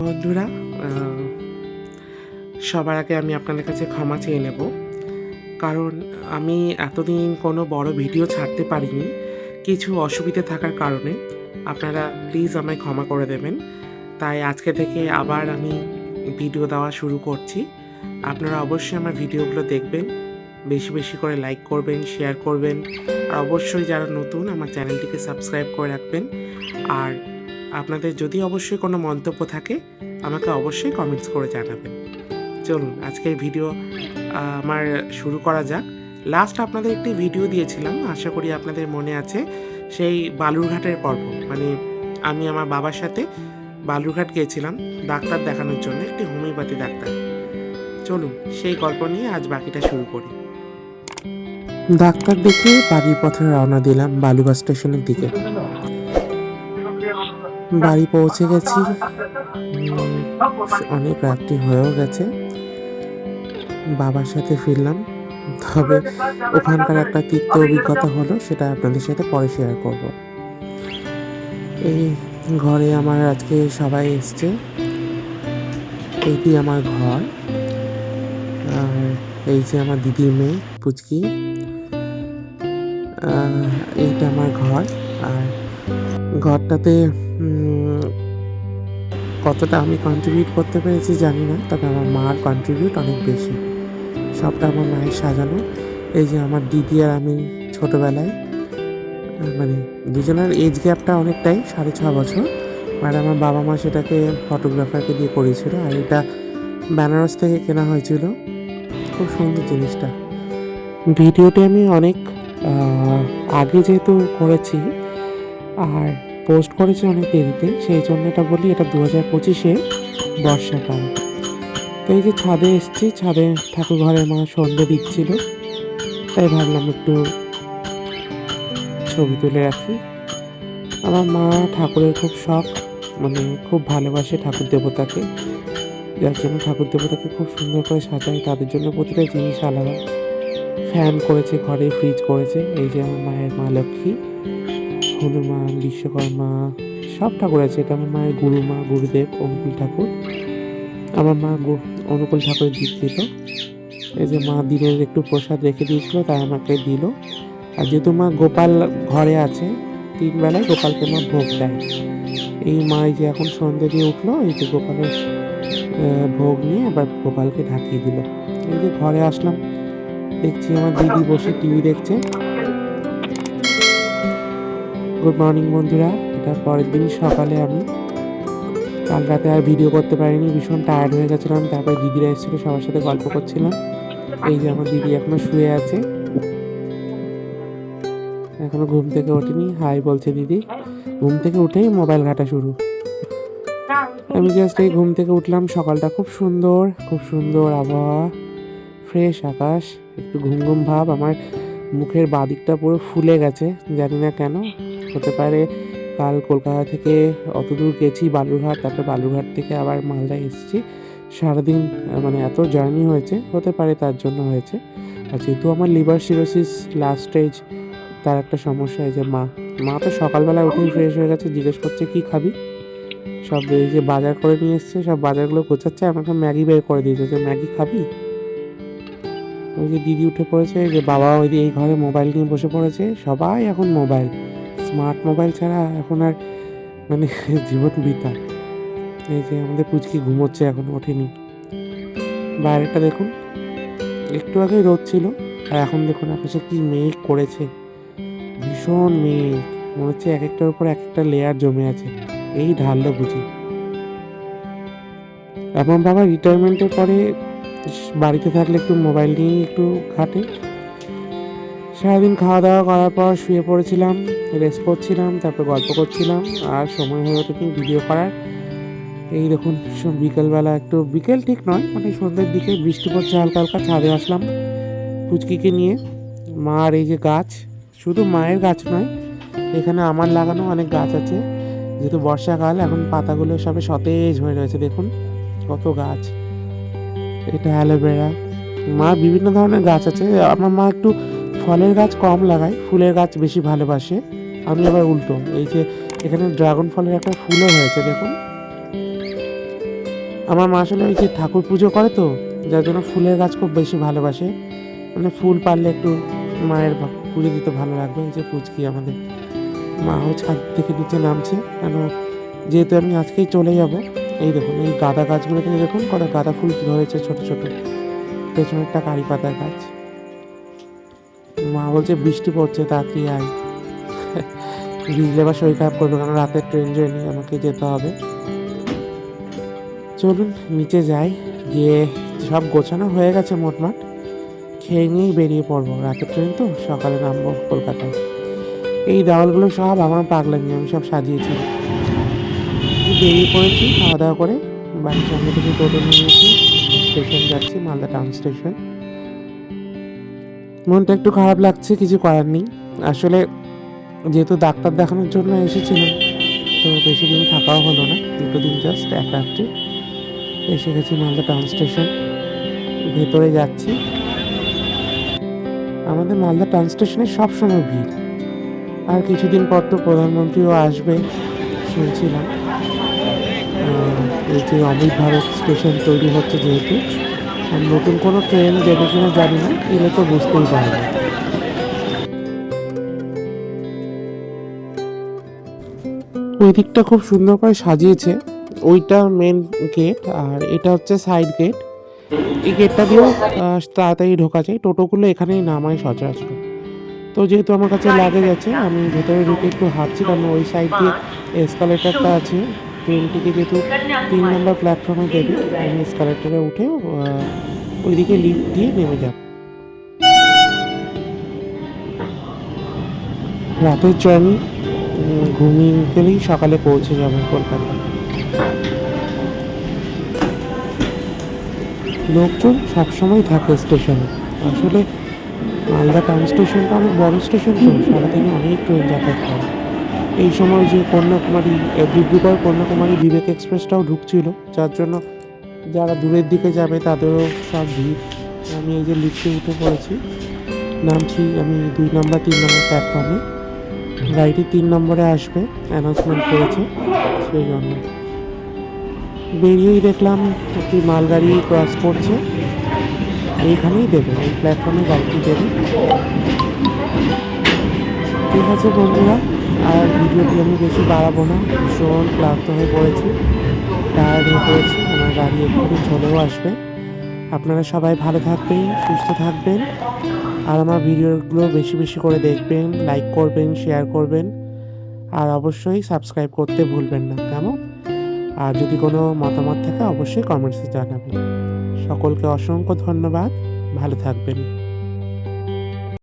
বন্ধুরা সবার আগে আমি আপনাদের কাছে ক্ষমা চেয়ে নেব। কারণ আমি এতদিন কোনো বড় ভিডিও ছাড়তে পারিনি। কিছু অসুবিধে থাকার কারণে আপনারা প্লিজ আমায় ক্ষমা করে দেবেন। তাই আজকে থেকে আবার আমি ভিডিও দেওয়া শুরু করছি। আপনারা অবশ্যই আমার ভিডিওগুলো দেখবেন, বেশি বেশি করে লাইক করবেন শেয়ার করবেন। আর অবশ্যই যারা নতুন, আমার চ্যানেলটিকে সাবস্ক্রাইব করে রাখবেন। আর আপনাদের যদি অবশ্যই কোনো মন্তব্য থাকে, আমাকে অবশ্যই কমেন্টস করে জানাবেন। চলুন, আজকের ভিডিও আমার শুরু করা যাক। লাস্ট আপনাদের একটি ভিডিও দিয়েছিলাম, আশা করি আপনাদের মনে আছে। সেই বালুরঘাটের পর্ব মানে আমি আমার বাবার সাথে বালুরঘাট গিয়েছিলাম, ডাক্তার দেখানোর জন্য, একটি হোমিওপ্যাথি ডাক্তার। চলুন, সেই গল্প নিয়ে আজ বাকিটা শুরু করি। ডাক্তার দেখে বাড়ির পথে রওনা দিলাম বালুঘাট স্টেশনের দিকে। বাড়ি পৌঁছে গেছি। অনেক রাত্রি হয়েও গেছে। বাবার সাথে ফিরলাম। তবে ওখানকার একটা তিক্ত অভিজ্ঞতা হলো, সেটা আপনাদের সাথে পরে শেয়ার করব। এই ঘরে আমার আজকে সবাই এসছে। এইটি আমার ঘর। আর এই যে আমার দিদির মেয়ে, পুচকি। এইটা আমার ঘর। আর ঘরটাতে কতটা আমি কন্ট্রিবিউট করতে পেরেছি জানি না, তবে আমার মার কন্ট্রিবিউট অনেক বেশি। সবটা আমার মায়ের সাজানো। এই যে আমার দিদি আর আমি ছোটোবেলায় মানে দুজনের এজ গ্যাপটা অনেকটাই, সাড়ে ছ বছর। আর আমার বাবা মা সেটাকে ফটোগ্রাফারকে দিয়ে করেছিল, আর এটা বেনারস থেকে কেনা হয়েছিল। খুব সুন্দর জিনিসটা। ভিডিওটি আমি অনেক আগে যেহেতু করেছি, আর পোস্ট করেছি অনেক দেরিতে, সেই জন্য এটা বলি এটা দু হাজার পঁচিশে বর্ষাকাল। তো এই যে ছাদে এসেছি, ছাদে ঠাকুর ঘরের মা সন্ধে দিচ্ছিল, তাই ভাবলাম একটু ছবি তুলে রাখি। আমার মা ঠাকুরের খুব শখ মানে খুব ভালোবাসে ঠাকুর দেবতাকে, যার জন্য ঠাকুর দেবতাকে খুব সুন্দর করে সাজায় তাদের জন্য প্রতিটা জিনিস আলাদা। ফ্যান করেছে, ঘরে ফ্রিজ করেছে, এই যে আমার মায়ের মা লক্ষ্মী। হনুমান বিশ্বকর্মা, সব ঠাকুর আছে। এটা আমার মায়ের গুরু মা, গুরুদেব, অনুকূল ঠাকুর। আমার মা অনুকূল ঠাকুরের দিক দিত এই যে মা দিনের একটু প্রসাদ রেখে দিয়েছিল, তাই আমাকে দিল। আর যেহেতু মা গোপাল ঘরে আছে, তিন বেলায় গোপালকে মা ভোগ দেয়। এই মা যে এখন সন্ধ্যে দিয়ে উঠল, এই যে গোপালের ভোগ নিয়ে এবার গোপালকে ঢাকিয়ে দিল। এই যে ঘরে আসলাম, দেখছি আমার দিদি বসে টিভি দেখছে। গুড মর্নিং বন্ধুরা। এটা পরের দিন সকালে আমি। কাল রাতে আর ভিডিও করতে পারিনি, ভীষণ টায়ার্ড হয়ে গেছিলাম, তারপরে দিদিরা এসেছিল, সবার সাথে গল্প করছিলাম। এই যে আমার দিদি এখনও শুয়ে আছে। এখনও ঘুম থেকে ওঠেনি। হাই বলছে দিদি, ঘুম থেকে উঠেই মোবাইল ঘাটা শুরু। আমি জাস্ট এই ঘুম থেকে উঠলাম, সকালটা খুব সুন্দর খুব সুন্দর আবহাওয়া ফ্রেশ আকাশ, একটু ঘুম ঘুম ভাব। আমার মুখের বাদিকটা পুরো ফুলে গেছে, জানি না কেন। হতে পারে কাল কলকাতা থেকে অত দূর গেছি বালুরঘাট, তারপরে বালুরঘাট থেকে আবার মালদা এসেছি। সারাদিন মানে এত জার্নি হয়েছে, হতে পারে তার জন্য হয়েছে। আর যেহেতু আমার লিভার সিরোসিস লাস্ট স্টেজ তার একটা সমস্যা যে মা মা তো সকালবেলা উঠেই ফ্রেশ হয়ে গেছে, জিজ্ঞেস করছে, কি খাবি? সব এই যে বাজার করে নিয়ে এসছে, সব বাজারগুলো গোছাচ্ছে, আমাকে ম্যাগি বের করে দিয়েছে, যে, ম্যাগি খাবি? ওই যে দিদি উঠে পড়েছে, যে বাবা ওই এই ঘরে মোবাইল নিয়ে বসে পড়েছে, সবাই এখন মোবাইল। স্মার্ট মোবাইল ছাড়া এখন আর মানে জীবন বৃথা। এই যে আমাদের পুচকি ঘুমোচ্ছে এখন, ওঠেনি। বাইরেটা দেখুন, একটু আগেই রোদ ছিল, আর এখন দেখুন আকাশে কি মেঘ করেছে। ভীষণ মেঘ, মনে হচ্ছে এক একটার উপর এক একটা লেয়ার জমে আছে। এই ঢাললো বুঝি। এবং বাবা রিটায়ারমেন্টের পরে বাড়িতে থাকলে একটু মোবাইল নিয়েই একটু ঘাটে সারাদিন খাওয়া দাওয়া করার পর শুয়ে পড়েছিলাম রেস্ট করছিলাম, তারপর গল্প করছিলাম, আর সময় হয়ে ওঠেনি ভিডিও করার। এই দেখুন বিকেলবেলা একটু, বিকেল ঠিক নয় মানে সন্ধ্যের দিকে বৃষ্টি পড়ছে হালকা হালকা ছাদে আসলাম পুচকিকে নিয়ে। মার এই যে গাছ, শুধু মায়ের গাছ নয়, এখানে আমার লাগানো অনেক গাছ আছে। যেহেতু বর্ষাকাল, এখন পাতাগুলো সবে সতেজ হয়ে রয়েছে, দেখুন, কত গাছ। এটা অ্যালোভেরা। মা, বিভিন্ন ধরনের গাছ আছে। আমার মা একটু ফলের গাছ কম লাগায়, ফুলের গাছ বেশি ভালোবাসে। আমি আবার উল্টো। এই যে এখানে ড্রাগন ফলের একটা ফুলও হয়েছে, দেখুন। আমার মা আসলে ওই যে ঠাকুর পুজো করে তো, যার জন্য ফুলের গাছ খুব বেশি ভালোবাসে। মানে ফুল পারলে একটু মায়ের পুজো দিতে ভালো লাগবে। এই যে পুচকি আমাদের। মাও ছাদ থেকে নিচে নামছে। কেন, যেহেতু আমি আজকেই চলে যাব এই দেখুন, এই গাঁদা গাছগুলোতে দেখুন, কটা গাঁদা ফুল ধরেছে ছোট ছোট। একটা কারি পাতার গাছ। মা বলছে, বৃষ্টি পড়ছে তাড়াতাড়ি আয়। ভিজলে বা শরীর খারাপ করবে কারণ রাতের ট্রেন জার্নি, আমাকে যেতে হবে। চলুন, নিচে যাই। গিয়ে সব গোছানো হয়ে গেছে মোটমাট। খেয়ে নিয়েই বেরিয়ে পড়ব। রাতের ট্রেন তো, সকালে নামবো কলকাতায়। এই দেওয়ালগুলো সব আমার পাগলামি, আমি সব সাজিয়েছি। বেরিয়ে পড়েছি খাওয়া দাওয়া করে বাড়ির সামনে থেকে টোটো নিয়েছি স্টেশন যাচ্ছি, মালদা টাউন স্টেশন মনটা একটু খারাপ লাগছে, কিছু করার নেই। আসলে যেহেতু ডাক্তার দেখানোর জন্য এসেছিলাম, তো বেশি দিন থাকাও হলো না, দুটো দিন জাস্ট এক রাত্রি এসে গেছি মালদা টাউন স্টেশন ভেতরে যাচ্ছি। আমাদের মালদা টাউন স্টেশনে সবসময় ভিড়। আর কিছুদিন পর তো প্রধানমন্ত্রীও আসবে, শুনছিলাম। এই যে ভারত স্টেশন তৈরি হচ্ছে যেহেতু। নতুন কোনো ট্রেন দেবে কিনা জানি না, এলে তো বুঝতেই পারবে। ওই দিকটা খুব সুন্দর করে সাজিয়েছে। ওইটা মেন গেট আর এটা হচ্ছে সাইড গেট এই গেটটা দিয়েও তাড়াতাড়ি ঢোকা যায়। টোটোগুলো এখানেই নামায় সচরাচর। তো যেহেতু আমার কাছে লাগে যাচ্ছে আমি ভেতরে ঢুকে একটু হাঁটছি, কারণ ওই সাইড দিয়ে এসকালেটারটা আছে। ট্রেনটিকে যেহেতু তিন নম্বর প্ল্যাটফর্মে দেবে, আমি এসকালেটারে উঠে ওইদিকে লিফট দিয়ে নেমে যাব। রাতের জার্নি ঘুমিয়ে গেলেই সকালে পৌঁছে যাব কলকাতা। লোকজন সবসময় থাকে স্টেশনে। আসলে মালদা টাউন স্টেশনটা অনেক বড় স্টেশন তো, সারাদিনে অনেক ট্রেন যাতায়াত করে এই সময় যে কন্যাকুমারী ডিব্রুগড় কন্যাকুমারী বিবেক এক্সপ্রেসটাও ঢুকছিল, যার জন্য যারা দূরের দিকে যাবে তাদেরও সব ভিড়। আমি এই যে লিফটে উঠে পড়েছি, নামছি আমি দুই নম্বর, তিন নম্বর প্ল্যাটফর্মে গাড়িটি তিন নম্বরে আসবে অ্যানাউন্সমেন্ট করেছে, সেই জন্য। বেরিয়েই দেখলাম একটি মালগাড়ি ক্রস করছে, এইখানেই দেবে, এই প্ল্যাটফর্মে গাড়িটি দেবে। ঠিক আছে বন্ধুরা আর ভিডিওটি আমি বেশি বাড়াবো না, ভীষণ ক্লান্ত হয়ে পড়েছি। টায়ার্ড হয়ে পড়েছি, আমার গাড়ি একটু চলেও আসবে। আপনারা সবাই ভালো থাকবেন, সুস্থ থাকবেন। আর আমার ভিডিওগুলো বেশি বেশি করে দেখবেন লাইক করবেন শেয়ার করবেন। আর অবশ্যই সাবস্ক্রাইব করতে ভুলবেন না, কেমন? আর যদি কোনো মতামত থাকে, অবশ্যই কমেন্টসে জানাবেন। সকলকে অসংখ্য ধন্যবাদ, ভালো থাকবেন।